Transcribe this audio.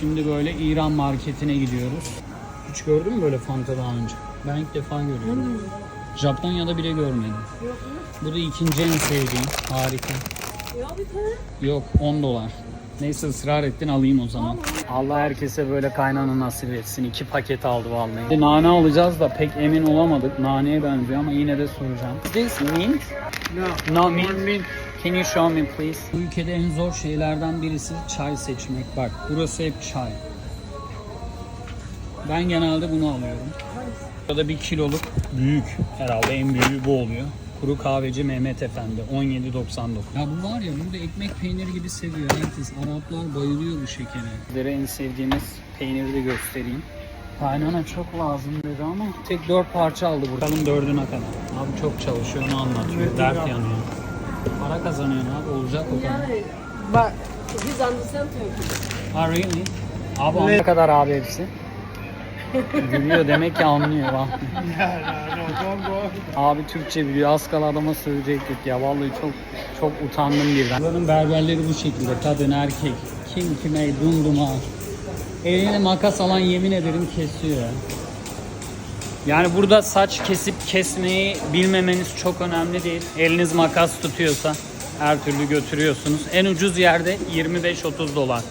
Şimdi böyle İran marketine gidiyoruz. Hiç gördün mü böyle Fanta daha önce? Ben ilk defa görüyorum. Japonya'da bile görmedim. Bu da ikinci en sevdiğim. Harika. Yok 10 dolar. Neyse ısrar ettin alayım o zaman. Allah herkese böyle kaynana nasip etsin. İki paket aldı vallahi. Nane alacağız da pek emin olamadık. Naneye benziyor ama yine de soracağım. This mint? No. No mint. Can you show me please? Bu ülkede en zor şeylerden birisi çay seçmek. Bak burası hep çay. Ben genelde bunu alıyorum. Burada bir kiloluk büyük herhalde en büyüğü bu oluyor. Kuru kahveci Mehmet Efendi 17.99. Ya bu var ya burada ekmek peyniri gibi seviyor herkes. Araplar bayılıyor bu şekere. Sizlere en sevdiğimiz peyniri de göstereyim. Kaynana çok lazım dedi ama tek dört parça aldı burada. Bakalım dördüne kadar. Abi çok çalışıyor onu anlatıyor. Dert yanıyor. Para kazanıyor abi olacak o kadar. But he's understand Turkish. Ha really? Abi ne kadar abi hepsi? Gülüyor demek ki anlıyor bak. Abi Türkçe biliyor. Az kala adama söyleyecektik ya. Vallahi çok çok utandım birden. Bunların berberleri bu şekilde. Kadın, erkek. Kim kime dumduma. Eline makas alan yemin ederim kesiyor ya. Yani burada saç kesip kesmeyi bilmemeniz çok önemli değil. Eliniz makas tutuyorsa her türlü götürüyorsunuz. En ucuz yerde 25-30 dolar.